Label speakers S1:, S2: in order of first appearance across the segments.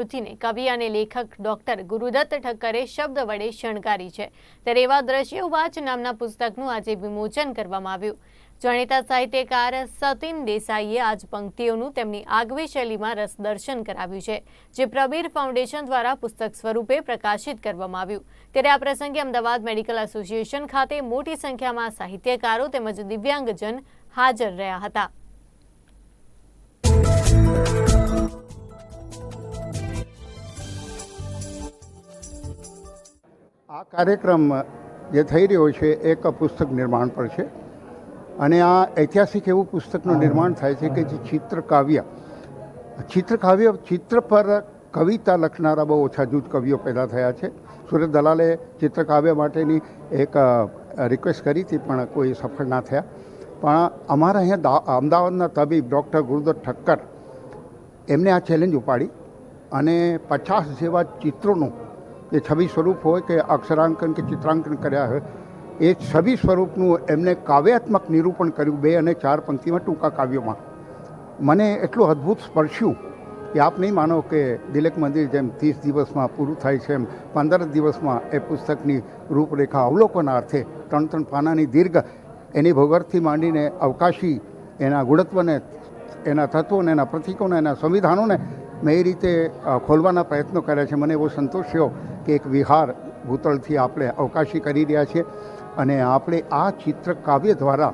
S1: પૃથ્વીને કવિ અને લેખક ડોક્ટર ગુરુદત્ત ઠક્કરે શબ્દ વડે શણગારી છે. ત્યારે એવા દ્રશ્યો વાચ નામના પુસ્તકનું આજે વિમોચન કરવામાં આવ્યું. જાણીતા સાહિત્યકાર સતીન દેસાઈએ આજ પંક્તિઓનું તેમની આગવી શૈલીમાં રસદર્શન કરાવ્યું છે, જે પ્રબીર ફાઉન્ડેશન દ્વારા પુસ્તક સ્વરૂપે પ્રકાશિત કરવામાં આવ્યું. ત્યારે આ પ્રસંગે અમદાવાદ મેડિકલ એસોસિએશન ખાતે મોટી સંખ્યામાં સાહિત્યકારો તેમજ દિવ્યાંગજન હાજર રહ્યા હતા.
S2: કાર્યક્રમ જે થઈ રહ્યો છે એક પુસ્તક નિર્માણ પર છે. અને આ ઐતિહાસિક એવું પુસ્તકનું નિર્માણ થાય છે કે જે ચિત્રકાવ્ય ચિત્રકાવ્ય ચિત્ર પર કવિતા લખનારા બહુ ઓછા જૂથ કવિઓ પેદા થયા છે. સુરત દલાલે ચિત્રકાવ્ય માટેની એક રિક્વેસ્ટ કરી હતી પણ કોઈ સફળ ના થયા. પણ અમારા અહીંયા દા- અમદાવાદના તબીબ ડૉક્ટર ગુરુદત્ત ઠક્કર એમને આ ચેલેન્જ ઉપાડી અને પચાસ જેવા ચિત્રોનું જે છબી સ્વરૂપ હોય કે અક્ષરાંકન કે ચિત્રાંકન કર્યા હોય, એ છબી સ્વરૂપનું એમને કાવ્યાત્મક નિરૂપણ કર્યું બે અને ચાર પંક્તિમાં ટૂંકા કાવ્યોમાં. મને એટલું અદ્ભુત સ્પર્શ્યું કે આપ નહીં માનો કે દિલક મંદિર જેમ ત્રીસ દિવસમાં પૂરું થાય છે એમ પંદર દિવસમાં એ પુસ્તકની રૂપરેખા અવલોકન અર્થે ત્રણ ત્રણ પાનાની દીર્ઘ એની ભૂગર્ભથી માંડીને અવકાશી એના ગુણત્વને, એના તત્વોને, એના પ્રતિકોને, એના સંવિધાનોને મેં એ રીતે ખોલવાના પ્રયત્નો કર્યા છે. મને એવો સંતોષ થયો કે એક વિહાર ભૂતળથી આપણે અવકાશી કરી રહ્યા છીએ અને આપણે આ ચિત્ર કાવ્ય દ્વારા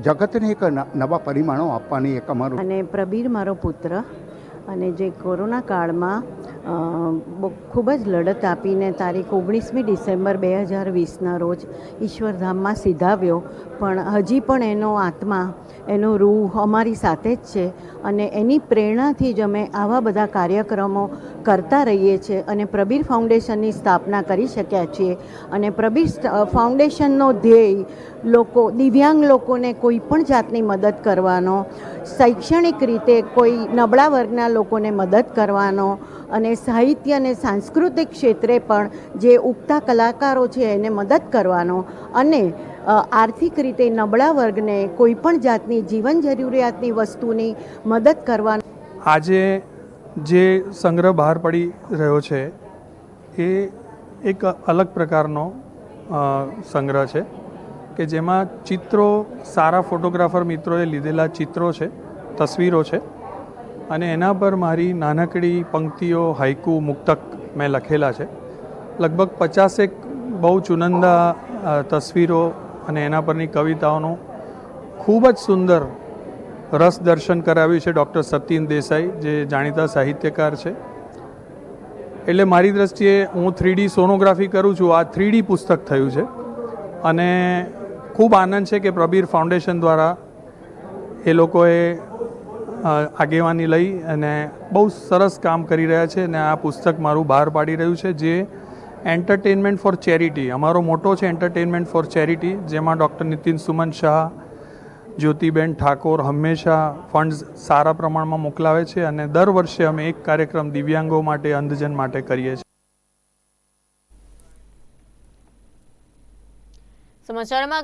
S2: જગતને એક નવા પરિમાણો આપવાની એક અમારું
S3: અને પ્રબીર મારો પુત્ર અને જે કોરોના કાળમાં ખૂબ જ લડત આપીને તારીખ ઓગણીસમી ડિસેમ્બર બે હજાર વીસના રોજ ઈશ્વરધામમાં સીધાવ્યો. પણ હજી પણ એનો આત્મા, એનો રૂહ અમારી સાથે જ છે અને એની પ્રેરણાથી જ અમે આવા બધા કાર્યક્રમો કરતા રહીએ છીએ અને પ્રબીર ફાઉન્ડેશનની સ્થાપના કરી શક્યા છીએ. અને પ્રબીર ફાઉન્ડેશનનો ધ્યેય લોકો, દિવ્યાંગ લોકોને કોઈ પણ જાતની મદદ કરવાનો, શૈક્ષણિક રીતે કોઈ નબળા વર્ગના લોકોને મદદ કરવાનો અને સાહિત્ય અને સાંસ્કૃતિક ક્ષેત્રે પણ જે ઉગતા કલાકારો છે એને મદદ કરવાનો અને આર્થિક રીતે નબળા વર્ગને કોઈપણ જાતની જીવન જરૂરિયાતની વસ્તુની મદદ કરવાનો
S4: આજે જે સંગ્રહ બહાર પડી રહ્યો છે, એ એક અલગ પ્રકારનો સંગ્રહ છે કે જેમાં ચિત્રો સારા ફોટોગ્રાફર મિત્રોએ લીધેલા ચિત્રો છે, તસવીરો છે. અને એના પર મારી નાનકડી પંક્તિઓ હાઇકુ મુક્તક મેં લખેલા છે. લગભગ પચાસેક બહુ ચુનંદા તસવીરો અને એના પરની કવિતાઓનું ખૂબ જ સુંદર રસ દર્શન કરાવ્યું છે ડૉક્ટર સતીન દેસાઈ, જે જાણીતા સાહિત્યકાર છે. એટલે મારી દ્રષ્ટિએ હું થ્રીડી સોનોગ્રાફી કરું છું, આ થ્રીડી પુસ્તક થયું છે. અને ખૂબ આનંદ છે કે પ્રબીર ફાઉન્ડેશન દ્વારા એ લોકોએ આગેવાની લઈ અને બહુ સરસ કામ કરી રહ્યા છે અને આ પુસ્તક મારું બહાર પાડી રહ્યું છે, જે એન્ટરટેનમેન્ટ ફોર ચેરિટી અમારો મોટો છે એન્ટરટેનમેન્ટ ફોર ચેરિટી જેમાં ડૉક્ટર નીતિન સુમન શાહ, જ્યોતિબેન ઠાકોર હંમેશા ફંડ્સ સારા પ્રમાણમાં મોકલાવે છે અને દર વર્ષે અમે એક કાર્યક્રમ દિવ્યાંગો માટે, અંધજન માટે કરીએ છીએ.
S1: સમાચારમાં